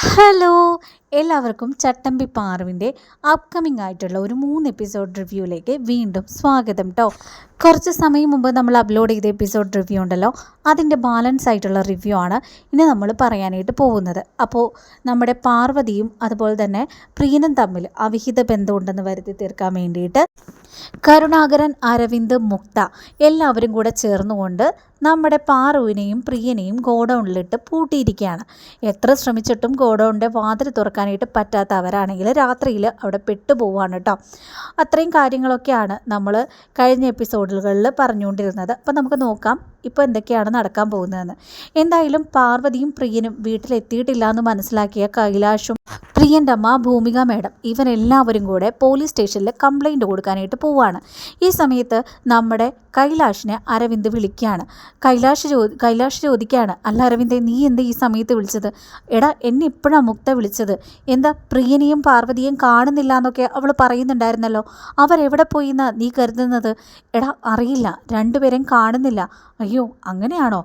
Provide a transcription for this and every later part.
Hello എല്ലാവർക്കും ചട്ടമ്പി പാർവിന്റെ upcoming ആയിട്ടുള്ള ഒരു മൂന്ന് എപ്പിസോഡ് റിവ്യൂയിലേക്ക് വീണ്ടും സ്വാഗതം കേട്ടോ കുറച്ച് സമയം മുമ്പ് നമ്മൾ അപ്ലോഡ് ചെയ്ത എപ്പിസോഡ് റിവ്യൂ ഉണ്ടല്ലോ അതിന്റെ ബാലൻസ് ആയിട്ടുള്ള റിവ്യൂ ആണ് ഇനി നമ്മൾ പറയാനായിട്ട് പോകുന്നത്. അപ്പോൾ നമ്മുടെ പാർവതിയും അതുപോലെ തന്നെ പ്രീനും തമ്മിൽ അവിഹിത ബന്ധമുണ്ടെന്ന് വരുത്തി തീർക്കാൻ വേണ്ടിയിട്ട് കരുണാകരൻ അരവിന്ദ് മുക്ത എല്ലാവരും കൂടെ ചേർന്നുകൊണ്ട് നമ്മുടെ പാറുവിനെയും പ്രിയനെയും ഗോഡൗണിലിട്ട് പൂട്ടിയിരിക്കുകയാണ്. എത്ര ശ്രമിച്ചിട്ടും ഗോഡൗണിന്റെ വാതിൽ തുറക്കാനായിട്ട് പറ്റാത്ത അവരാണെങ്കിൽ രാത്രിയിൽ അവിടെ പെട്ടുപോവാണ് കേട്ടോ. അത്രയും കാര്യങ്ങളൊക്കെയാണ് നമ്മൾ കഴിഞ്ഞ എപ്പിസോഡുകളിൽ പറഞ്ഞുകൊണ്ടിരുന്നത്. അപ്പോൾ നമുക്ക് നോക്കാം ഇപ്പോൾ എന്തൊക്കെയാണ് നടക്കാൻ പോകുന്നതെന്ന്. എന്തായാലും പാർവതിയും പ്രിയനും വീട്ടിലെത്തിയിട്ടില്ല എന്ന് മനസ്സിലാക്കിയ കൈലാഷും പ്രിയന്റെ അമ്മ ഭൂമിക മേഡം ഇവരെല്ലാവരും കൂടെ പോലീസ് സ്റ്റേഷനിൽ കംപ്ലൈന്റ് കൊടുക്കാനായിട്ട് പോവുകയാണ് ഈ സമയത്ത് നമ്മുടെ കൈലാഷിനെ അരവിന്ദ് വിളിക്കുകയാണ്. കൈലാഷ് ചോദി കൈലാഷ് ചോദിക്കുകയാണ് അല്ല അരവിന്ദെ നീ എന്താ ഈ സമയത്ത് വിളിച്ചത്? എടാ എന്നെ ഇപ്പോഴാണ് മുക്ത വിളിച്ചത്. എന്താ പ്രിയനെയും പാർവതിയും കാണുന്നില്ല എന്നൊക്കെ അവൾ പറയുന്നുണ്ടായിരുന്നല്ലോ. അവരെവിടെ പോയി എന്നാ നീ കരുതുന്നത്? എടാ അറിയില്ല. രണ്ടുപേരെയും കാണുന്നില്ല. അയ്യോ അങ്ങനെയാണോ?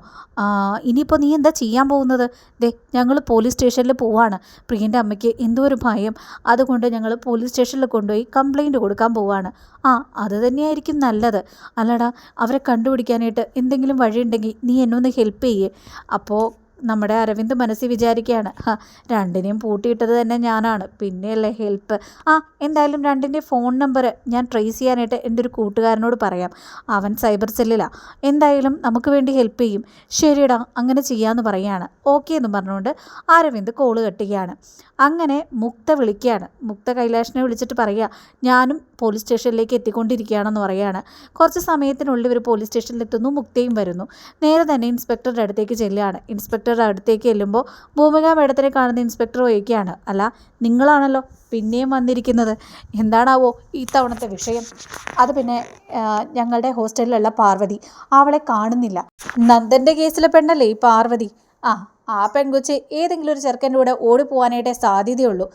ഇനിയിപ്പോൾ നീ എന്താ ചെയ്യാൻ പോകുന്നത്? ദേ ഞങ്ങൾ പോലീസ് സ്റ്റേഷനിൽ പോവാണ്. പ്രിയന്റെ അമ്മയ്ക്ക് എന്തോ ഒരു ഭയം. അതുകൊണ്ട് ഞങ്ങൾ പോലീസ് സ്റ്റേഷനിൽ കൊണ്ടുപോയി കംപ്ലൈന്റ് കൊടുക്കാൻ പോവാണ്. ആ അത് തന്നെയായിരിക്കും നല്ലത്. അല്ലടാ അവരെ കണ്ടുപിടിക്കാനായിട്ട് എന്തെങ്കിലും വഴിയുണ്ടെങ്കിൽ നീ എന്നെ ഒന്ന് ഹെൽപ്പ് ചെയ്യേ. അപ്പോൾ നമ്മുടെ അരവിന്ദ് മനസ്സിൽ വിചാരിക്കുകയാണ് രണ്ടിനെയും പൂട്ടിയിട്ടത് തന്നെ ഞാനാണ്. പിന്നെയല്ലേ ഹെൽപ്പ് ആ എന്തായാലും രണ്ടിന്റെ ഫോൺ നമ്പർ ഞാൻ ട്രേസ് ചെയ്യാനായിട്ട് എന്റെ ഒരു കൂട്ടുകാരനോട് പറയാം. അവൻ സൈബർ സെല്ലിലാണ് എന്തായാലും നമുക്ക് വേണ്ടി ഹെൽപ്പ് ചെയ്യും. ശരിയടാ അങ്ങനെ ചെയ്യാമെന്ന് പറയുകയാണ് ഓക്കെ എന്ന് പറഞ്ഞുകൊണ്ട് അരവിന്ദ് കോൾ കെട്ടുകയാണ്. അങ്ങനെ മുക്ത വിളിക്കുകയാണ്. മുക്ത കൈലാഷിനെ വിളിച്ചിട്ട് പറയുക ഞാനും പോലീസ് സ്റ്റേഷനിലേക്ക് എത്തിക്കൊണ്ടിരിക്കുകയാണെന്ന് പറയുകയാണ്. കുറച്ച് സമയത്തിനുള്ളിൽ ഇവർ പോലീസ് സ്റ്റേഷനിലെത്തുന്നു മുക്തയും വരുന്നു. നേരെ തന്നെ ഇൻസ്പെക്ടറുടെ അടുത്തേക്ക് ചെല്ലുകയാണ്. ഇൻസ്പെക്ടറുടെ അടുത്തേക്ക് ചെല്ലുമ്പോൾ ഭൂമിക മേഡത്തിനെ കാണുന്ന ഇൻസ്പെക്ടർ ചോദിക്കുകയാണ്. അല്ല നിങ്ങളാണല്ലോ പിന്നെയും വന്നിരിക്കുന്നത്? എന്താണാവോ ഇത്തവണത്തെ വിഷയം? അത് പിന്നെ ഞങ്ങളുടെ ഹോസ്റ്റലിലുള്ള പാർവതി. അവളെ കാണുന്നില്ല. നന്ദന്റെ കേസിലെ പെണ്ണല്ലേ ഈ പാർവതി? ആ ആ പെൺകൊച്ച് ഏതെങ്കിലും ഒരു ചെറുക്കന്റെ കൂടെ ഓടിപ്പോവാനായിട്ടേ സാധ്യതയുള്ളൂ.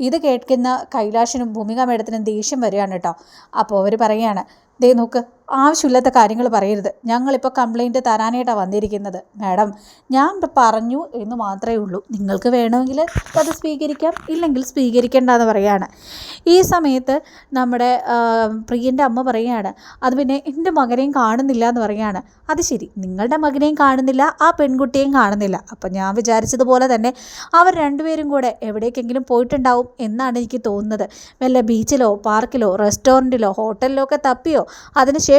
ഇത് കേൾക്കുന്ന കൈലാഷിനും ഭൂമിക മേഡത്തിനും ദേഷ്യം വരികയാണ് കേട്ടോ. അപ്പോൾ അവർ പറയുകയാണ് ദേ നോക്ക് ആവശ്യമില്ലാത്ത കാര്യങ്ങൾ പറയരുത്. ഞങ്ങളിപ്പോൾ കംപ്ലൈന്റ് തരാനായിട്ടാണ് വന്നിരിക്കുന്നത്. മാഡം ഞാൻ പറഞ്ഞു എന്ന് മാത്രമേ ഉള്ളൂ. നിങ്ങൾക്ക് വേണമെങ്കിൽ അത് സ്വീകരിക്കാം ഇല്ലെങ്കിൽ സ്വീകരിക്കേണ്ടെന്ന് പറയുകയാണ് ഈ സമയത്ത് നമ്മുടെ പ്രിയന്റെ അമ്മ പറയുകയാണ് അത് പിന്നെ എന്റെ മകനെയും കാണുന്നില്ല എന്ന് പറയുകയാണ് അത് ശരി നിങ്ങളുടെ മകനെയും കാണുന്നില്ല ആ പെൺകുട്ടിയെയും കാണുന്നില്ല. അപ്പം ഞാൻ വിചാരിച്ചതുപോലെ തന്നെ അവർ രണ്ടുപേരും കൂടെ എവിടേക്കെങ്കിലും പോയിട്ടുണ്ടാവും എന്നാണ് എനിക്ക് തോന്നുന്നത്. വല്ല ബീച്ചിലോ പാർക്കിലോ റെസ്റ്റോറന്റിലോ ഹോട്ടലിലോ ഒക്കെ തപ്പിയോ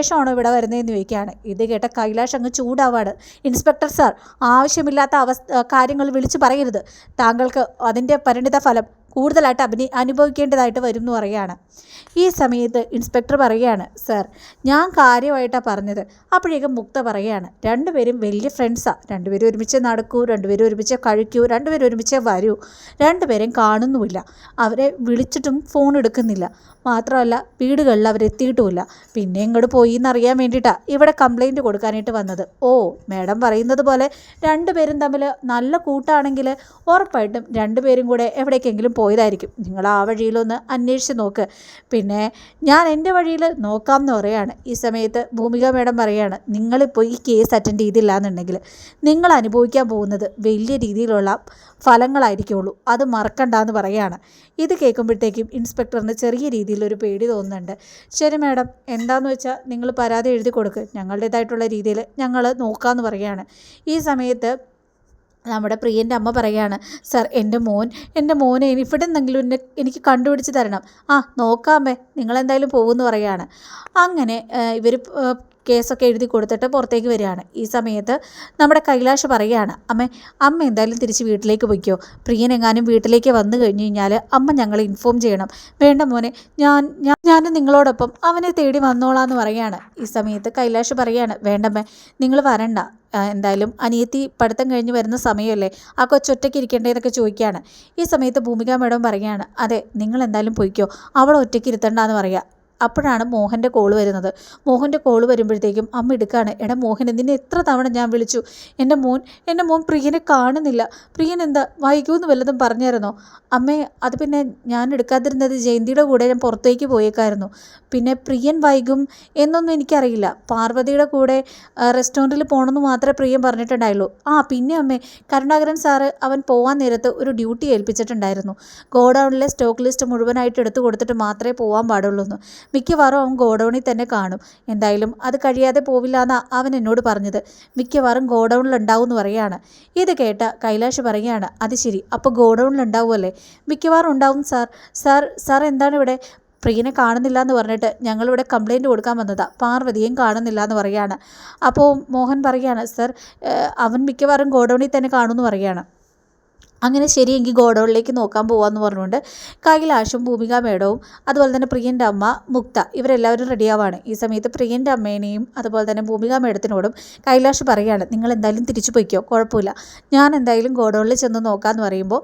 അതിനുശേഷമാണോ ഇവിടെ വരുന്നതെന്ന് ചോദിക്കുകയാണ്. ഇത് കേട്ട കൈലാഷ് അങ്ങ് ചൂടാവാണ്. ഇൻസ്പെക്ടർ സാർ ആവശ്യമില്ലാത്ത അവസ്ഥ കാര്യങ്ങൾ വിളിച്ചു പറയരുത്. താങ്കൾക്ക് അതിന്റെ പരിണിത ഫലം കൂടുതലായിട്ട് അഭിനയി അനുഭവിക്കേണ്ടതായിട്ട് വരും എന്ന് പറയുകയാണ്. ഈ സമയത്ത് ഇൻസ്പെക്ടർ പറയുകയാണ് സർ ഞാൻ കാര്യമായിട്ടാണ് പറഞ്ഞത്. അപ്പോഴേക്കും മുക്ത പറയുകയാണ് രണ്ടുപേരും വലിയ ഫ്രണ്ട്സാണ് രണ്ടുപേരും ഒരുമിച്ച് നടക്കൂ രണ്ടുപേരും ഒരുമിച്ച് കഴിക്കൂ രണ്ടുപേരും ഒരുമിച്ച് വരൂ. രണ്ടുപേരും കാണുന്നുമില്ല. അവരെ വിളിച്ചിട്ടും ഫോൺ എടുക്കുന്നില്ല. മാത്രമല്ല വീടുകളിൽ അവരെത്തിയിട്ടുമില്ല. പിന്നെ ഇങ്ങോട്ട് പോയി എന്നറിയാൻ വേണ്ടിയിട്ടാണ് ഇവിടെ കംപ്ലൈന്റ് കൊടുക്കാനായിട്ട് വന്നത്. ഓ മാഡം പറയുന്നത് പോലെ രണ്ടുപേരും തമ്മിൽ നല്ല കൂട്ടാണെങ്കിൽ ഉറപ്പായിട്ടും രണ്ടുപേരും കൂടെ എവിടേക്കെങ്കിലും പോയതായിരിക്കും. നിങ്ങൾ ആ വഴിയിലൊന്ന് അന്വേഷിച്ച് നോക്ക്. പിന്നെ ഞാൻ എന്റെ വഴിയിൽ നോക്കാം എന്ന് പറയാണ് ഈ സമയത്ത് ഭൂമിക മേഡം പറയാണ് നിങ്ങളിപ്പോൾ ഈ കേസ് അറ്റൻഡ് ചെയ്തില്ല എന്നുണ്ടെങ്കിൽ നിങ്ങൾ അനുഭവിക്കാൻ പോകുന്നത് വലിയ രീതിയിലുള്ള ഫലങ്ങളായിരിക്കുള്ളൂ. അത് മറക്കണ്ട എന്ന് പറയാണ് ഇത് കേൾക്കുമ്പോഴത്തേക്കും ഇൻസ്പെക്ടറിന് ചെറിയ രീതിയിലൊരു പേടി തോന്നുന്നുണ്ട്. ശരി മാഡം എന്താന്ന് വെച്ചാൽ നിങ്ങൾ പരാതി എഴുതി കൊടുക്ക്. ഞങ്ങളുടേതായിട്ടുള്ള രീതിയിൽ ഞങ്ങൾ നോക്കാമെന്ന് പറയുകയാണ്. ഈ സമയത്ത് നമ്മുടെ പ്രിയന്റെ അമ്മ പറയുകയാണ് സർ എന്റെ മോൻ എന്റെ മോനെ ഇവിടെ നിന്നെങ്കിലും എന്നെ എനിക്ക് കണ്ടുപിടിച്ച് തരണം. ആ നോക്കാമേ നിങ്ങളെന്തായാലും പോകുമെന്ന് പറയുകയാണ് അങ്ങനെ ഇവർ കേസൊക്കെ എഴുതി കൊടുത്തിട്ട് പുറത്തേക്ക് വരികയാണ്. ഈ സമയത്ത് നമ്മുടെ കൈലാഷ് പറയുകയാണ് അമ്മ അമ്മ എന്തായാലും തിരിച്ച് വീട്ടിലേക്ക് പോയിക്കോ. പ്രിയൻ എങ്ങാനും വീട്ടിലേക്ക് വന്നു കഴിഞ്ഞ് കഴിഞ്ഞാൽ അമ്മ ഞങ്ങളെ ഇൻഫോം ചെയ്യണം. വേണ്ട മോനെ ഞാൻ ഞാൻ ഞാൻ നിങ്ങളോടൊപ്പം അവനെ തേടി വന്നോളാന്ന് പറയുകയാണ്. ഈ സമയത്ത് കൈലാഷ് പറയുകയാണ് വേണ്ടമ്മ നിങ്ങൾ വരണ്ട. എന്തായാലും അനിയത്തി പഠിത്തം കഴിഞ്ഞ് വരുന്ന സമയമല്ലേ. ആ കൊച്ചൊറ്റയ്ക്ക് ഇരിക്കേണ്ടതെന്നൊക്കെ ചോദിക്കുകയാണ്. ഈ സമയത്ത് ഭൂമിക മേഡം പറയുകയാണ് അതെ നിങ്ങൾ എന്തായാലും പോയിക്കോ. അവൾ ഒറ്റയ്ക്ക് ഇരുത്തണ്ടെന്ന് പറയുക അപ്പോഴാണ് മോഹന്റെ കോൾ വരുന്നത്. മോഹന്റെ കോൾ വരുമ്പോഴത്തേക്കും അമ്മ എടുക്കുകയാണ് എടാ മോഹൻ നിന്നെ എത്ര തവണ ഞാൻ വിളിച്ചു? എന്റെ മോൻ എന്റെ മോൻ പ്രിയനെ കാണുന്നില്ല. പ്രിയൻ എന്താ വൈകുമെന്ന് വല്ലതും പറഞ്ഞായിരുന്നോ? അമ്മേ അത് പിന്നെ ഞാൻ എടുക്കാതിരുന്നത് ജയന്തിയുടെ കൂടെ ഞാൻ പുറത്തേക്ക് പോയേക്കായിരുന്നു. പിന്നെ പ്രിയൻ വൈകും എന്നൊന്നും എനിക്കറിയില്ല. പാർവതിയുടെ കൂടെ റെസ്റ്റോറന്റിൽ പോകണമെന്ന് മാത്രമേ പ്രിയൻ പറഞ്ഞിട്ടുണ്ടായുള്ളൂ. ആ പിന്നെ അമ്മേ കരുണാകരൻ സാറ് അവൻ പോകാൻ നേരത്ത് ഒരു ഡ്യൂട്ടി ഏൽപ്പിച്ചിട്ടുണ്ടായിരുന്നു. ഗോഡൗണിലെ സ്റ്റോക്ക് ലിസ്റ്റ് മുഴുവനായിട്ട് എടുത്തു കൊടുത്തിട്ട് മാത്രമേ പോകാൻ പാടുള്ളൂ എന്ന് മിക്കവാറും അവൻ ഗോഡൗണിൽ തന്നെ കാണും. എന്തായാലും അത് കഴിയാതെ പോവില്ല അവൻ എന്നോട് പറഞ്ഞത്. മിക്കവാറും ഗോഡൗണിൽ ഉണ്ടാവും എന്ന് പറയാണ്. ഇത് കേട്ട കൈലാഷ് പറയുകയാണ് അത് ശരി അപ്പോൾ ഗോഡൗണിൽ ഉണ്ടാവുമല്ലേ മിക്കവാറും ഉണ്ടാവും സാർ. സാർ സാർ എന്താണ് ഇവിടെ? പ്രിയനെ കാണുന്നില്ല എന്ന് പറഞ്ഞിട്ട് ഞങ്ങളിവിടെ കംപ്ലയിന്റ് കൊടുക്കാൻ വന്നതാണ് പാർവതിയും കാണുന്നില്ല എന്ന് പറയുകയാണ് അപ്പോൾ മോഹൻ പറയുകയാണ് സർ അവൻ മിക്കവാറും ഗോഡൗണിൽ തന്നെ കാണുമെന്ന് പറയുകയാണ് അങ്ങനെ ശരി എങ്കിൽ ഗോഡൗണിലേക്ക് നോക്കാൻ പോവാന്ന് പറഞ്ഞുകൊണ്ട് കൈലാഷും ഭൂമിക മേഡവും അതുപോലെ തന്നെ പ്രിയന്റെ അമ്മ മുക്ത ഇവരെല്ലാവരും റെഡിയാവാണ് ഈ സമയത്ത് പ്രിയന്റെ അമ്മേനെയും അതുപോലെ തന്നെ ഭൂമിക മേഡത്തിനോടും കൈലാഷ് പറയുകയാണ് നിങ്ങൾ എന്തായാലും തിരിച്ചു പോയിക്കോ കുഴപ്പമില്ല. ഞാൻ എന്തായാലും ഗോഡൗണിൽ ചെന്ന് നോക്കാമെന്ന് പറയുമ്പോൾ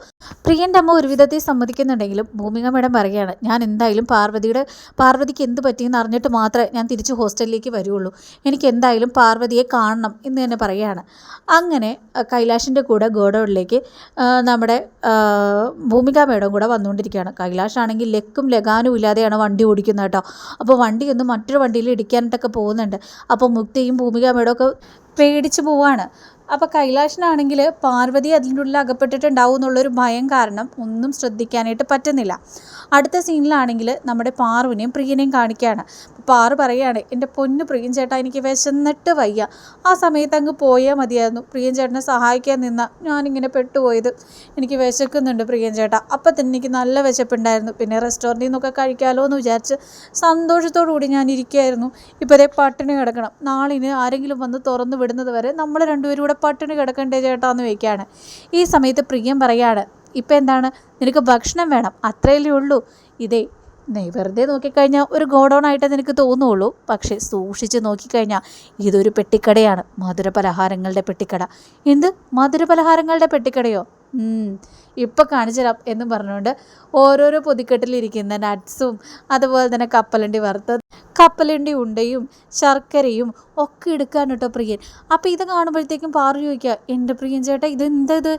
പ്രിയന്റെ അമ്മ ഒരു വിധത്തിൽ സമ്മതിക്കുന്നുണ്ടെങ്കിലും ഭൂമിക മേഡം പറയുകയാണ് ഞാൻ എന്തായാലും പാർവതിയുടെ പാർവതിക്ക് എന്ത് പറ്റിയെന്ന് അറിഞ്ഞിട്ട് മാത്രമേ ഞാൻ തിരിച്ച് ഹോസ്റ്റലിലേക്ക് വരുള്ളൂ. എനിക്ക് എന്തായാലും പാർവതിയെ കാണണം എന്ന് തന്നെ പറയുകയാണ്. അങ്ങനെ കൈലാഷിന്റെ കൂടെ ഗോഡൗണിലേക്ക് നമ്മുടെ ഭൂമിക മേഡം കൂടെ വന്നുകൊണ്ടിരിക്കുകയാണ്. കൈലാഷാണെങ്കിൽ ലെക്കും ലഗാനും ഇല്ലാതെയാണ് വണ്ടി ഓടിക്കുന്നത് കേട്ടോ. അപ്പോൾ വണ്ടി ഒന്ന് മറ്റൊരു വണ്ടിയിൽ ഇടിക്കാനായിട്ടൊക്കെ പോകുന്നുണ്ട്. അപ്പോൾ മുക്തിയും ഭൂമിക മേഡമൊക്കെ പേടിച്ച് പോവാണ്. അപ്പോൾ കൈലാഷിനാണെങ്കിൽ പാർവതി അതിന്റെ ഉള്ളിൽ അകപ്പെട്ടിട്ടുണ്ടാവും എന്നുള്ളൊരു ഭയം കാരണം ഒന്നും ശ്രദ്ധിക്കാനായിട്ട് പറ്റുന്നില്ല. അടുത്ത സീനിലാണെങ്കിൽ നമ്മുടെ പാറുവിനെയും പ്രിയനെയും കാണിക്കുകയാണ് പാറു പറയുകയാണ് എന്റെ പൊന്നു പ്രിയൻ ചേട്ടാ എനിക്ക് വിശന്നിട്ട് വയ്യ. ആ സമയത്ത് അങ്ങ് പോയാൽ മതിയായിരുന്നു. പ്രിയൻ ചേട്ടനെ സഹായിക്കാൻ നിന്ന ഞാനിങ്ങനെ പെട്ടുപോയത്. എനിക്ക് വിശക്കുന്നുണ്ട് പ്രിയൻ ചേട്ടാ അപ്പം തന്നെ എനിക്ക് നല്ല വിശപ്പുണ്ടായിരുന്നു. പിന്നെ റെസ്റ്റോറന്റിൽ നിന്നൊക്കെ കഴിക്കാമല്ലോ എന്ന് വിചാരിച്ച് സന്തോഷത്തോടു കൂടി ഞാൻ ഇരിക്കുകയായിരുന്നു ഇപ്പോൾ ഇതേ പട്ടിണി കിടക്കണം. നാളിന് ആരെങ്കിലും വന്ന് തുറന്നു വിടുന്നത് വരെ നമ്മൾ രണ്ടുപേരും കൂടെ പട്ടിണി കിടക്കണ്ടേ ചേട്ടാ എന്ന് വയ്ക്കുകയാണ് ഈ സമയത്ത് പ്രിയം പറയാണ് ഇപ്പം എന്താണ്? നിനക്ക് ഭക്ഷണം വേണം. അത്രയല്ലേ ഉള്ളൂ. ഇതേ നീ വെറുതെ നോക്കിക്കഴിഞ്ഞാൽ ഒരു ഗോഡൗൺ ആയിട്ട് നിനക്ക് തോന്നുള്ളൂ. പക്ഷേ സൂക്ഷിച്ച് നോക്കിക്കഴിഞ്ഞാൽ ഇതൊരു പെട്ടിക്കടയാണ്. മധുര പലഹാരങ്ങളുടെ പെട്ടിക്കട. എന്ത്? മധുര പലഹാരങ്ങളുടെ പെട്ടിക്കടയോ? ഇപ്പം കാണിച്ചു തരാം എന്നും പറഞ്ഞുകൊണ്ട് ഓരോരോ പൊതിക്കെട്ടിലിരിക്കുന്ന നട്ട്സും അതുപോലെ തന്നെ കപ്പലണ്ടി വറുത്തത് കപ്പലണ്ടി ഉണ്ടയും ശർക്കരയും ഒക്കെ എടുക്കാൻ കേട്ടോ പ്രിയൻ. അപ്പോൾ ഇത് കാണുമ്പോഴത്തേക്കും പാറു ചോദിക്കുക എന്റെ പ്രിയൻ ചേട്ടാ ഇതെന്തത്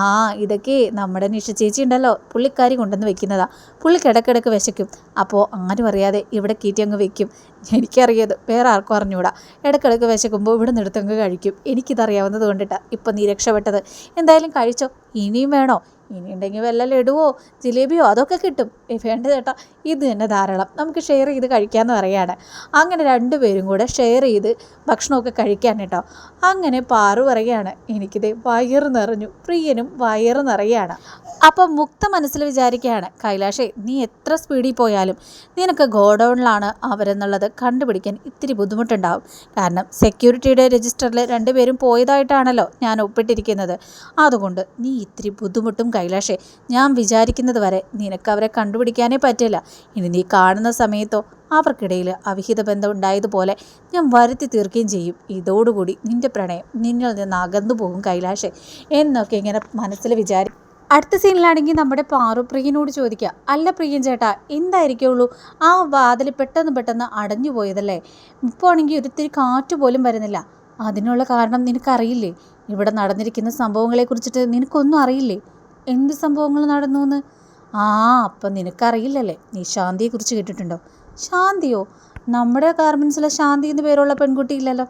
ആ ഇതൊക്കെ നമ്മുടെ നിഷ ചേച്ചി ഉണ്ടല്ലോ പുള്ളിക്കാരി കൊണ്ടുവന്ന് വെക്കുന്നതാ. പുള്ളി കിടക്കിടക്ക് വിശക്കും. അപ്പോൾ ആരും അറിയാതെ ഇവിടെ കീറ്റി അങ്ങ് വെക്കും. എനിക്കറിയത് വേറെ ആർക്കും അറിഞ്ഞൂടാ. ഇടക്കിടക്ക് വിശക്കുമ്പോൾ ഇവിടെ നിന്നെടുത്തങ്ങ് കഴിക്കും. എനിക്കിതറിയാവുന്നത് കൊണ്ടിട്ടാണ് ഇപ്പം നീ രക്ഷപ്പെട്ടത്. എന്തായാലും കഴിച്ചോ. ഇനിയും വേണോ? ഇനിയുണ്ടെങ്കിൽ വല്ല ലഡുവോ ജിലേബിയോ അതൊക്കെ കിട്ടും. വേണ്ട ചേട്ടാ ഇത് തന്നെ ധാരാളം. നമുക്ക് ഷെയർ ചെയ്ത് കഴിക്കാമെന്ന് പറയാണ് അങ്ങനെ രണ്ടുപേരും കൂടെ ഷെയർ ചെയ്ത് ഭക്ഷണമൊക്കെ കഴിക്കാൻ കേട്ടോ. അങ്ങനെ പാറു പറയുകയാണ് എനിക്കിത് വയറ് നിറഞ്ഞു. പ്രിയനും വയറ് നിറയാണ്. അപ്പം മുക്ത മനസ്സിൽ വിചാരിക്കുകയാണ് കൈലാഷേ നീ എത്ര സ്പീഡിൽ പോയാലും നിനക്ക് ഗോഡൗണിലാണ് അവരെന്നുള്ളത് കണ്ടുപിടിക്കാൻ ഇത്തിരി ബുദ്ധിമുട്ടുണ്ടാവും. കാരണം സെക്യൂരിറ്റിയുടെ രജിസ്റ്ററിൽ രണ്ടുപേരും പോയതായിട്ടാണല്ലോ ഞാൻ ഒപ്പിട്ടിരിക്കുന്നത്. അതുകൊണ്ട് നീ ഇത്തിരി ബുദ്ധിമുട്ടും കൈലാഷേ ഞാൻ വിചാരിക്കുന്നത് വരെ നിനക്ക് അവരെ കണ്ടുപിടിക്കാനേ പറ്റില്ല. ഇനി നീ കാണുന്ന സമയത്തോ അവർക്കിടയിൽ അവിഹിത ബന്ധം ഉണ്ടായതുപോലെ ഞാൻ വരുത്തി തീർക്കുകയും ചെയ്യും. ഇതോടുകൂടി നിന്റെ പ്രണയം നിന്നിൽ നിന്ന് അകന്നു പോകും കൈലാഷേ എന്നൊക്കെ ഇങ്ങനെ മനസ്സിൽ വിചാരി അടുത്ത സീനിലാണെങ്കിൽ നമ്മുടെ പാറു പ്രിയനോട് ചോദിക്കുക അല്ല പ്രിയൻ ചേട്ടാ എന്തായിരിക്കുള്ളൂ? ആ വാതിൽ പെട്ടെന്ന് പെട്ടെന്ന് അടഞ്ഞു പോയതല്ലേ? ഇപ്പോൾ ആണെങ്കിൽ ഒരിത്തിരി കാറ്റ് പോലും വരുന്നില്ല. അതിനുള്ള കാരണം നിനക്കറിയില്ലേ? ഇവിടെ നടന്നിരിക്കുന്ന സംഭവങ്ങളെ കുറിച്ചിട്ട് നിനക്കൊന്നും അറിയില്ലേ? എന്ത് സംഭവങ്ങൾ നടന്നു എന്ന് ആ അപ്പം നിനക്കറിയില്ലല്ലേ. നീ ശാന്തിയെക്കുറിച്ച് കേട്ടിട്ടുണ്ടോ? ശാന്തിയോ? നമ്മുടെ ഗാർമെൻസിലെ ശാന്തി എന്ന് പേരുള്ള പെൺകുട്ടി ഇല്ലല്ലോ.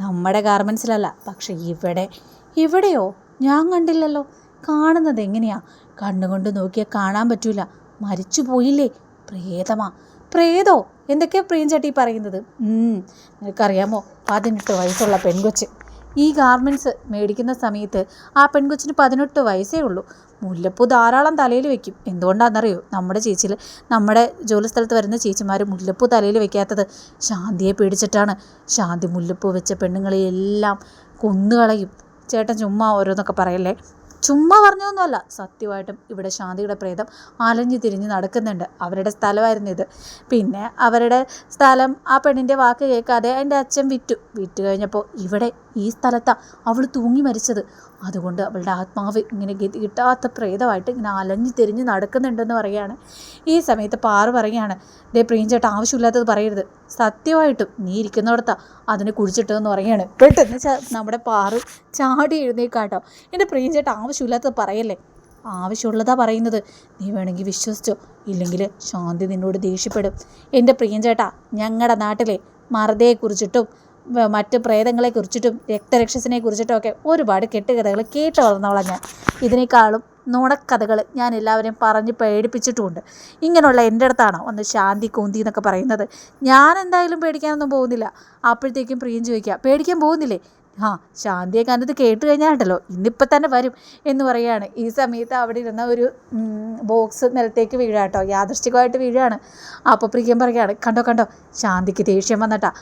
നമ്മുടെ ഗാർമെൻസിലല്ല പക്ഷേ ഇവിടെ ഇവിടെയോ? ഞാൻ കണ്ടില്ലല്ലോ. കാണുന്നത് എങ്ങനെയാ? കണ്ണുകൊണ്ട് നോക്കിയാൽ കാണാൻ പറ്റൂല. മരിച്ചു പോയില്ലേ? പ്രേതമാ. പ്രേതോ? എന്തൊക്കെയാ പ്രിയൻചട്ടി പറയുന്നത്? നിനക്കറിയാമോ? പതിനെട്ട് വയസ്സുള്ള പെൺകൊച്ച്. ഈ ഗാർമെന്റ്സ് മേടിക്കുന്ന സമയത്ത് ആ പെൺകൊച്ചിന് പതിനെട്ട് വയസ്സേ ഉള്ളൂ. മുല്ലപ്പൂ ധാരാളം തലയിൽ വെക്കും. എന്തുകൊണ്ടാണെന്നറിയോ? നമ്മുടെ ചേച്ചിയിൽ നമ്മുടെ ജോലിസ്ഥലത്ത് വരുന്ന ചേച്ചിമാർ മുല്ലപ്പൂ തലയിൽ വെക്കാത്തത് ശാന്തിയെ പേടിച്ചിട്ടാണ്. ശാന്തി മുല്ലപ്പൂ വെച്ച പെണ്ണുങ്ങളെയെല്ലാം കൊന്നുകളയും ചേട്ടൻ ചുമ്മാ ഓരോന്നൊക്കെ പറയല്ലേ? ചുമ്മാ പറഞ്ഞൊന്നുമല്ല. സത്യമായിട്ടും ഇവിടെ ശാന്തിയുടെ പ്രേതം അലഞ്ഞു തിരിഞ്ഞ് നടക്കുന്നുണ്ട്. അവരുടെ സ്ഥലമായിരുന്നു ഇത്. പിന്നെ അവരുടെ സ്ഥലം ആ പെണ്ണിന്റെ വാക്ക് കേൾക്കാതെ എന്റെ അച്ഛൻ വിറ്റു. വിറ്റ് കഴിഞ്ഞപ്പോൾ ഇവിടെ ഈ സ്ഥലത്താണ് അവൾ തൂങ്ങി മരിച്ചത്. അതുകൊണ്ട് അവളുടെ ആത്മാവ് ഇങ്ങനെ ഗതി കിട്ടാത്ത പ്രേതമായിട്ട് ഇങ്ങനെ അലഞ്ഞു തിരിഞ്ഞ് നടക്കുന്നുണ്ടെന്ന് പറയാണ് ഈ സമയത്ത് പാറു പറയാണ് ദേ പ്രിയഞ്ചേട്ട ആവശ്യമില്ലാത്തത് പറയരുത്. സത്യമായിട്ടും നീ ഇരിക്കുന്നിടത്താ അതിനെ കുഴിച്ചിട്ടതെന്ന് പറയാണ് പെട്ടെന്ന് നമ്മുടെ പാറു ചാടി എഴുന്നേക്കാട്ടോ. എന്റെ പ്രിയഞ്ചേട്ട ആവശ്യമില്ലാത്തത് പറയല്ലേ? ആവശ്യമുള്ളതാ പറയുന്നത്. നീ വേണമെങ്കിൽ വിശ്വസിച്ചോ. ഇല്ലെങ്കിൽ ശാന്തി നിന്നോട് ദേഷ്യപ്പെടും. എന്റെ പ്രിയഞ്ചേട്ടാ ഞങ്ങളുടെ നാട്ടിലെ മറുതയെക്കുറിച്ചിട്ടും മറ്റ് പ്രേതങ്ങളെ കുറിച്ചിട്ടും രക്തരക്ഷസിനെ കുറിച്ചിട്ടും ഒക്കെ ഒരുപാട് കെട്ടുകഥകൾ കേട്ട് വളർന്നവളാണ് ഞാൻ. ഇതിനേക്കാളും നുണക്കഥകൾ ഞാൻ എല്ലാവരെയും പറഞ്ഞ് പേടിപ്പിച്ചിട്ടുമുണ്ട്. ഇങ്ങനെയുള്ള എന്റെ അടുത്താണോ ഒന്ന് ശാന്തി കൂന്തി എന്നൊക്കെ പറയുന്നത്. ഞാൻ എന്തായാലും പേടിക്കാനൊന്നും പോകുന്നില്ല. അപ്പോഴത്തേക്കും പ്രിയം ചോദിക്കുക പേടിക്കാൻ പോകുന്നില്ലേ? ആ ശാന്തിയെ കണ്ടത് കേട്ട് കഴിഞ്ഞാണ്ടല്ലോ ഇന്നിപ്പം തന്നെ വരും എന്ന് പറയുകയാണ്. ഈ സമയത്ത് അവിടെ ഇരുന്ന ഒരു ബോക്സ് നിലത്തേക്ക് വീഴാട്ടോ യാദൃശ്ചികമായിട്ട് വീഴാണ്. അപ്പോൾ പ്രിയം പറയുകയാണ് കണ്ടോ കണ്ടോ ശാന്തിക്ക് ദേഷ്യം വന്നിട്ടാ.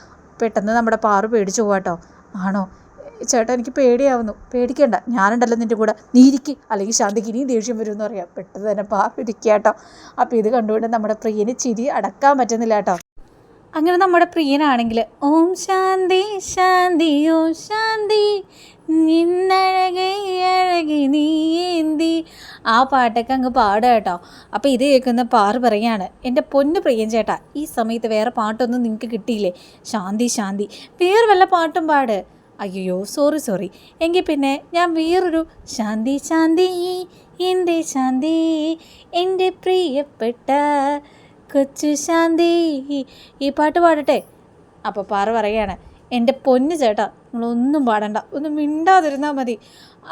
പെട്ടെന്ന് നമ്മുടെ പാറു പേടിച്ചു പോവാട്ടോ ആണോ? ചേട്ടാ എനിക്ക് പേടിയാവുന്നു. പേടിക്കേണ്ട. ഞാനുണ്ടല്ലോ നിന്റെ കൂടെ. നീ ഇരിക്കി. അല്ലെങ്കിൽ ശാന്തിക്ക് ഇനിയും ദേഷ്യം വരും എന്ന് പറയാം. പെട്ടെന്ന് തന്നെ പാറു ഇരിക്കുക കേട്ടോ അപ്പോൾ ഇത് കണ്ടുകൊണ്ട് നമ്മുടെ പ്രിയന് ചിരി അടക്കാൻ പറ്റുന്നില്ല കേട്ടോ അങ്ങനെ നമ്മുടെ പ്രിയനാണെങ്കിൽ ഓം ശാന്തി ശാന്തി ഓം ശാന്തി. നിന്നഴകേ അഴകി നീന്തി ആ പാട്ടൊക്കെ അങ്ങ് പാടുക കേട്ടോ. അപ്പോൾ ഇത് കേൾക്കുന്ന പാറ് പറയാണ് എന്റെ പൊന്ന് പ്രിയൻ ചേട്ടാ ഈ സമയത്ത് വേറെ പാട്ടൊന്നും നിങ്ങൾക്ക് കിട്ടിയില്ലേ? ശാന്തി ശാന്തി വേറെ വല്ല പാട്ടും പാട്. അയ്യോ സോറി സോറി എങ്കിൽ പിന്നെ ഞാൻ വേറൊരു ശാന്തി ശാന്തി എന്റെ ശാന്തി എന്റെ പ്രിയപ്പെട്ട കൊച്ചു ശാന്തി ഈ പാട്ട് പാടട്ടെ. അപ്പോൾ പാറ പറയാണ് എന്റെ പൊന്ന് ചേട്ടാ നിങ്ങളൊന്നും പാടണ്ട ഒന്ന് മിണ്ടാതിരുന്നാൽ മതി.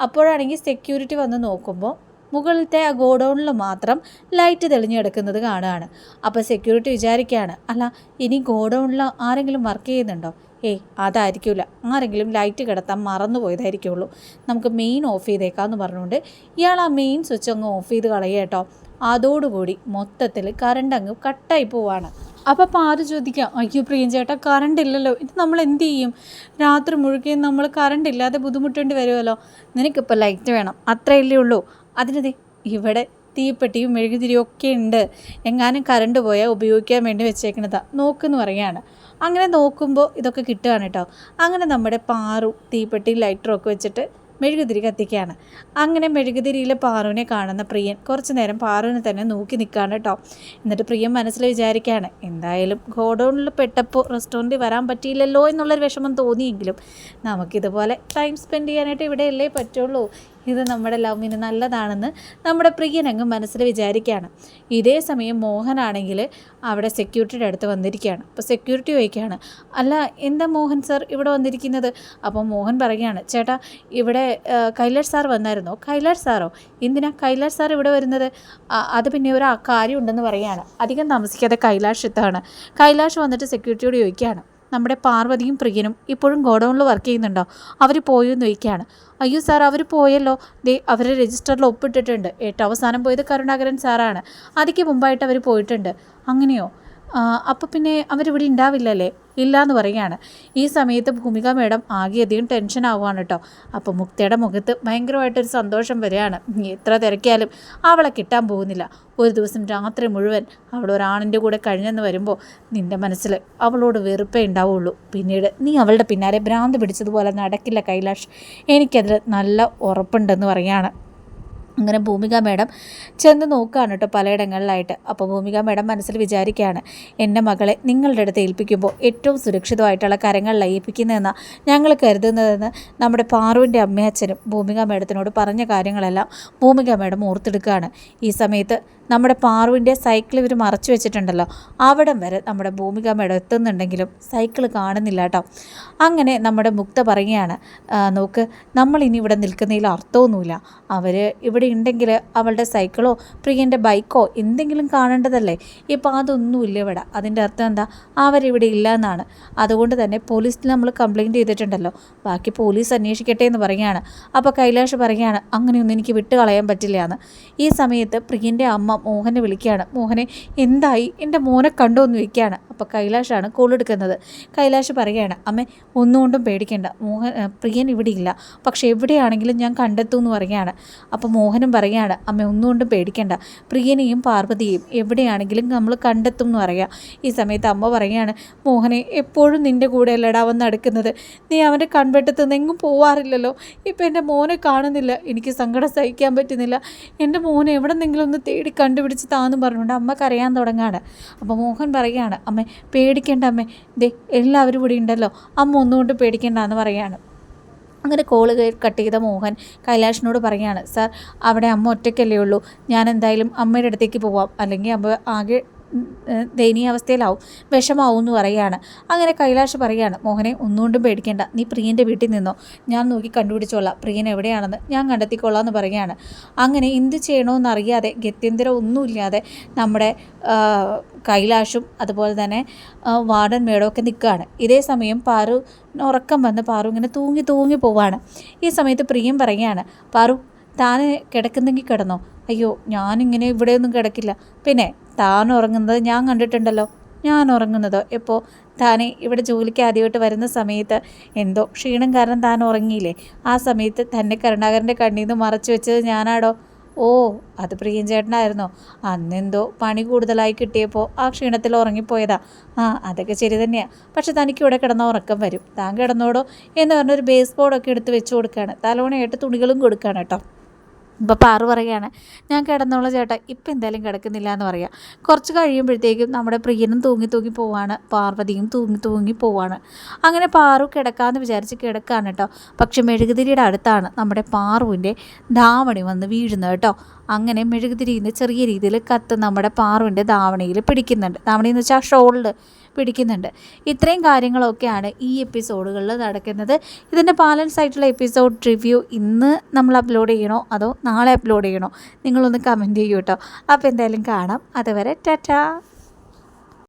അപ്പോഴാണെങ്കിൽ സെക്യൂരിറ്റി വന്ന് നോക്കുമ്പോൾ മുകളിലത്തെ ആ ഗോഡൗണിൽ മാത്രം ലൈറ്റ് തെളിഞ്ഞു കിടക്കുന്നത് കാണുകയാണ്. അപ്പോൾ സെക്യൂരിറ്റി വിചാരിക്കുകയാണ് അല്ല ഇനി ഗോഡൗണിൽ ആരെങ്കിലും വർക്ക് ചെയ്യുന്നുണ്ടോ? ഏയ് അതായിരിക്കില്ല ആരെങ്കിലും ലൈറ്റ് കിടത്താൻ മറന്നു പോയതായിരിക്കുള്ളൂ. നമുക്ക് മെയിൻ ഓഫ് ചെയ്തേക്കാമെന്ന് പറഞ്ഞുകൊണ്ട് ഇയാൾ ആ മെയിൻ സ്വിച്ച് അങ്ങ് ഓഫ് ചെയ്ത് കളയുക കേട്ടോ. അതോടുകൂടി മൊത്തത്തിൽ കറണ്ട് അങ്ങ് കട്ടായി പോവാണ്. അപ്പോൾ ആര് ചോദിക്കാം? അയ്യോ പ്രിയം ചേട്ടാ കറണ്ട് ഇല്ലല്ലോ. ഇത് നമ്മൾ എന്ത് ചെയ്യും? രാത്രി മുഴുകയും നമ്മൾ കറണ്ട് ഇല്ലാതെ ബുദ്ധിമുട്ടേണ്ടി വരുമല്ലോ നിനക്കിപ്പോൾ ലൈറ്റ് വേണം. അത്രയല്ലേ ഉള്ളൂ. അതിനത് ഇവിടെ തീപ്പെട്ടിയും മെഴുകുതിരിയും ഒക്കെ ഉണ്ട്. എങ്ങാനും കറണ്ട് പോയാൽ ഉപയോഗിക്കാൻ വേണ്ടി വെച്ചേക്കണതാ നോക്കെന്ന് പറയാണ് അങ്ങനെ നോക്കുമ്പോൾ ഇതൊക്കെ കിട്ടുകയാണ് കേട്ടോ അങ്ങനെ നമ്മുടെ പാറു തീപ്പെട്ടിയും ലൈറ്ററും ഒക്കെ വെച്ചിട്ട് മെഴുകുതിരി കത്തിക്കുകയാണ്. അങ്ങനെ മെഴുകുതിരിയിലെ പാറുവിനെ കാണുന്ന പ്രിയൻ കുറച്ച് നേരം പാറുവിനെ തന്നെ നോക്കി നിൽക്കുകയാണ് കേട്ടോ എന്നിട്ട് പ്രിയൻ മനസ്സിൽ വിചാരിക്കുകയാണ് എന്തായാലും ഗോഡൗണിൽ പെട്ടപ്പോൾ റെസ്റ്റോറന്റിൽ വരാൻ പറ്റിയില്ലല്ലോ എന്നുള്ളൊരു വിഷമം തോന്നിയെങ്കിലും നമുക്കിതുപോലെ ടൈം സ്പെൻഡ് ചെയ്യാനായിട്ട് ഇവിടെയല്ലേ പറ്റുള്ളൂ. ഇത് നമ്മുടെ ലവിന് നല്ലതാണെന്ന് നമ്മുടെ പ്രിയനങ്ങ് മനസ്സിൽ വിചാരിക്കുകയാണ്. ഇതേ സമയം മോഹനാണെങ്കിൽ അവിടെ സെക്യൂരിറ്റിയുടെ അടുത്ത് വന്നിരിക്കുകയാണ്. അപ്പോൾ സെക്യൂരിറ്റി ചോദിക്കുകയാണ് അല്ല എന്താ മോഹൻ സാർ ഇവിടെ വന്നിരിക്കുന്നത്? അപ്പോൾ മോഹൻ പറയുകയാണ് ചേട്ടാ ഇവിടെ കൈലാഷ് സാർ വന്നായിരുന്നോ. കൈലാഷ് സാറോ എന്തിനാ കൈലാഷ് സാർ ഇവിടെ വരുന്നത്? അത് പിന്നെ ഒരു കാര്യം ഉണ്ടെന്ന് പറയുകയാണ്. അധികം താമസിക്കാതെ കൈലാഷ് എത്താണ്? കൈലാഷ് വന്നിട്ട് സെക്യൂരിറ്റിയോട് ചോദിക്കുകയാണ് നമ്മുടെ പാർവതിയും പ്രിയനും ഇപ്പോഴും ഗോഡൗണിൽ വർക്ക് ചെയ്യുന്നുണ്ടോ? അവർ പോയോ എന്ന് ചോദിക്കുകയാണ്. അയ്യോ സാർ അവർ പോയല്ലോ. ദേ അവരെ രജിസ്റ്ററിൽ ഒപ്പിട്ടിട്ടുണ്ട്. ഏറ്റവും അവസാനം പോയത് കരുണാകരൻ സാറാണ് അതിക്ക് മുമ്പായിട്ട് അവർ പോയിട്ടുണ്ട്. അങ്ങനെയോ? അപ്പോൾ പിന്നെ അവരിവിടെ ഉണ്ടാവില്ലല്ലേ ഇല്ല എന്ന് പറയുകയാണ്. ഈ സമയത്ത് ഭൂമിക മേഡം ആകെ അധികം ടെൻഷൻ ആവുകയാണ് കേട്ടോ അപ്പോൾ മുക്തയുടെ മുഖത്ത് ഭയങ്കരമായിട്ടൊരു സന്തോഷം വരികയാണ്. എത്ര തിരക്കിയാലും അവളെ കിട്ടാൻ പോകുന്നില്ല. ഒരു ദിവസം രാത്രി മുഴുവൻ അവൾ ഒരാണിന്റെ കൂടെ കഴിഞ്ഞെന്ന് വരുമ്പോൾ നിന്റെ മനസ്സിൽ അവളോട് വെറുപ്പേ ഉണ്ടാവുള്ളൂ പിന്നീട് നീ അവളുടെ പിന്നാലെ ഭ്രാന്ത് പിടിച്ചതുപോലെ നടക്കില്ല കൈലാഷ്. എനിക്കതിൽ നല്ല ഉറപ്പുണ്ടെന്ന് പറയുകയാണ്. അങ്ങനെ ഭൂമിക മേഡം ചെന്ന് നോക്കുകയാണ് കേട്ടോ പലയിടങ്ങളിലായിട്ട്. അപ്പോൾ ഭൂമിക മേഡം മനസ്സിൽ വിചാരിക്കുകയാണ് എന്റെ മകളെ നിങ്ങളുടെ അടുത്ത് ഏൽപ്പിക്കുമ്പോൾ ഏറ്റവും സുരക്ഷിതമായിട്ടുള്ള കരങ്ങളിൽ ഏൽപ്പിക്കുന്നതെന്നാണ് ഞങ്ങൾ കരുതുന്നതെന്ന് നമ്മുടെ പാറുവിന്റെ അമ്മയച്ഛനും ഭൂമിക മേഡത്തിനോട് പറഞ്ഞ കാര്യങ്ങളെല്ലാം ഭൂമിക മേഡം ഓർത്തെടുക്കുകയാണ്. ഈ സമയത്ത് നമ്മുടെ പാറുവിന്റെ സൈക്കിൾ ഇവർ മറച്ചു വെച്ചിട്ടുണ്ടല്ലോ അവിടം വരെ നമ്മുടെ ഭൂമിക മേഡം എത്തുന്നുണ്ടെങ്കിലും സൈക്കിൾ കാണുന്നില്ല കേട്ടോ. അങ്ങനെ നമ്മുടെ മുക്ത പറയുകയാണ് നോക്ക് നമ്മൾ ഇനി ഇവിടെ നിൽക്കുന്നതിൽ അർത്ഥമൊന്നുമില്ല. അവർ ഇവിടെ ഉണ്ടെങ്കിൽ അവളുടെ സൈക്കിളോ പ്രിയന്റെ ബൈക്കോ എന്തെങ്കിലും കാണേണ്ടതല്ലേ? ഇപ്പോൾ അതൊന്നുമില്ല ഇവിടെ. അതിന്റെ അർത്ഥം എന്താ? അവരിവിടെ ഇല്ല എന്നാണ്. അതുകൊണ്ട് തന്നെ പോലീസിൽ നമ്മൾ കംപ്ലയിന്റ് ചെയ്തിട്ടുണ്ടല്ലോ. ബാക്കി പോലീസ് അന്വേഷിക്കട്ടെ എന്ന് പറയുകയാണ്. അപ്പോൾ കൈലാഷ് പറയുകയാണ് അങ്ങനെയൊന്നും എനിക്ക് വിട്ടു കളയാൻ പറ്റില്ല എന്ന്. ഈ സമയത്ത് പ്രിയന്റെ അമ്മ മോഹനെ വിളിക്കുകയാണ്. മോഹനെ എന്തായി? എന്റെ മോനെ കണ്ടു എന്ന് വയ്ക്കുകയാണ് അപ്പോൾ കൈലാഷാണ് കോൾ എടുക്കുന്നത്. കൈലാഷ് പറയുകയാണ് അമ്മ ഒന്നുകൊണ്ടും പേടിക്കേണ്ട. മോഹൻ പ്രിയൻ ഇവിടെ ഇല്ല. പക്ഷേ എവിടെയാണെങ്കിലും ഞാൻ കണ്ടെത്തും എന്ന് പറയുകയാണ്. അപ്പോൾ മോഹൻ മോഹനും പറയാണ് അമ്മ ഒന്നുകൊണ്ടും പേടിക്കേണ്ട. പ്രിയനെയും പാർവതിയെയും എവിടെയാണെങ്കിലും നമ്മൾ കണ്ടെത്തും എന്ന് പറയാം ഈ സമയത്ത് അമ്മ പറയാണ് മോഹനെ എപ്പോഴും നിന്റെ കൂടെ അല്ലടാ അവൻ നടക്കുന്നത് നീ അവന്റെ കൺവെട്ടത്ത് നിന്ന് എങ്ങും പോവാറില്ലല്ലോ. ഇപ്പം എന്റെ മോനെ കാണുന്നില്ല. എനിക്ക് സങ്കടം സഹിക്കാൻ പറ്റുന്നില്ല. എന്റെ മോനെ എവിടെന്നെങ്കിലും ഒന്ന് തേടി കണ്ടുപിടിച്ച് താന്നും പറഞ്ഞുകൊണ്ട് അമ്മ കരയാൻ തുടങ്ങാണ്. അപ്പോൾ മോഹൻ പറയുകയാണ് അമ്മ പേടിക്കേണ്ട അമ്മേ. ദേ എല്ലാവരും ഇവിടെ ഉണ്ടല്ലോ. അമ്മ ഒന്നുകൊണ്ട് പേടിക്കേണ്ട എന്ന് പറയാണ് അങ്ങനെ കോൾ കട്ട് ചെയ്ത മോഹൻ കൈലാഷിനോട് പറയുകയാണ് സാർ അവിടെ അമ്മ ഒറ്റയ്ക്കല്ലേ ഉള്ളൂ. ഞാൻ എന്തായാലും അമ്മയുടെ അടുത്തേക്ക് പോവാം. അല്ലെങ്കിൽ അമ്മ ആകെ ദയനീയാവസ്ഥയിലാവും വിഷമാവും എന്ന് പറയുകയാണ് അങ്ങനെ കൈലാഷ് പറയുകയാണ് മോഹനെ ഒന്നുകൊണ്ടും പേടിക്കേണ്ട. നീ പ്രിയന്റെ വീട്ടിൽ നിന്നോ? ഞാൻ നോക്കി കണ്ടുപിടിച്ചോളാം. പ്രിയൻ എവിടെയാണെന്ന് ഞാൻ കണ്ടെത്തിക്കൊള്ളാം എന്ന് പറയുകയാണ് അങ്ങനെ എന്ത് ചെയ്യണമെന്നറിയാതെ ഗത്യന്തരം ഒന്നുമില്ലാതെ നമ്മുടെ കൈലാഷും അതുപോലെ തന്നെ വാർഡൻ മേടമൊക്കെ നിൽക്കുകയാണ്. ഇതേ സമയം പാറു ഉറക്കം വന്ന് പാറു ഇങ്ങനെ തൂങ്ങി തൂങ്ങി പോവാണ്. ഈ സമയത്ത് പ്രിയം പറയുകയാണ് പാറു താൻ കിടക്കുന്നെങ്കിൽ കിടന്നോ. അയ്യോ ഞാനിങ്ങനെ ഇവിടെയൊന്നും കിടക്കില്ല. പിന്നെ താൻ ഉറങ്ങുന്നത് ഞാൻ കണ്ടിട്ടുണ്ടല്ലോ. ഞാൻ ഉറങ്ങുന്നതോ. എപ്പോൾ താനെ ഇവിടെ ജോലിക്ക് ആദ്യമായിട്ട് വരുന്ന സമയത്ത് എന്തോ ക്ഷീണം കാരണം താൻ ഉറങ്ങിയില്ലേ? ആ സമയത്ത് തന്നെ കരുണാകരന്റെ കണ്ണിൽ നിന്ന് മറച്ചു വെച്ചത് ഞാനാടോ? ഓ അത് പ്രിയൻ ചേട്ടനായിരുന്നോ? അന്നെന്തോ പണി കൂടുതലായി കിട്ടിയപ്പോൾ ആ ക്ഷീണത്തിൽ ഉറങ്ങിപ്പോയതാ. ആ അതൊക്കെ ശരി തന്നെയാണ് പക്ഷെ തനിക്ക് ഇവിടെ കിടന്ന ഉറക്കം വരും. താൻ കിടന്നോടോ എന്ന് പറഞ്ഞൊരു ബേസ് ബോർഡൊക്കെ എടുത്ത് വെച്ച് കൊടുക്കുകയാണ് തലോണയായിട്ട് തുണികളും കൊടുക്കുകയാണ് കേട്ടോ. ഇപ്പോൾ പാറു പറയുകയാണ് ഞാൻ കിടന്നോളൂ ചേട്ടാ ഇപ്പം എന്തായാലും കിടക്കുന്നില്ല എന്ന് പറയാം. കുറച്ച് കഴിയുമ്പോഴത്തേക്കും നമ്മുടെ പ്രിയനും തൂങ്ങി തൂങ്ങി പോവാണ് പാർവതിയും തൂങ്ങി തൂങ്ങി പോവാണ്. അങ്ങനെ പാറു കിടക്കാമെന്ന് വിചാരിച്ച് കിടക്കാണ് കേട്ടോ. പക്ഷെ മെഴുകുതിരിയുടെ അടുത്താണ് നമ്മുടെ പാറുവിന്റെ ധാവണി വന്ന് വീഴുന്നത് കേട്ടോ. അങ്ങനെ മെഴുകുതിരിയിൽ നിന്ന് ചെറിയ രീതിയിൽ കത്ത് നമ്മുടെ പാറുവിന്റെ ധാവണിയിൽ പിടിക്കുന്നുണ്ട്. ധാവണി എന്ന് വെച്ചാൽ ഷോളിൽ പിടിക്കുന്നുണ്ട്. ഇത്രയും കാര്യങ്ങളൊക്കെയാണ് ഈ എപ്പിസോഡുകളിൽ നടക്കുന്നത്. ഇതിന്റെ ബാലൻസ് ആയിട്ടുള്ള എപ്പിസോഡ് റിവ്യൂ ഇന്ന് നമ്മൾ അപ്ലോഡ് ചെയ്യണോ? അതോ നാളെ അപ്ലോഡ് ചെയ്യണോ? നിങ്ങളൊന്ന് കമന്റ് ചെയ്യൂ കേട്ടോ. അപ്പോൾ എന്തായാലും കാണാം. അതുവരെ ടാറ്റാ.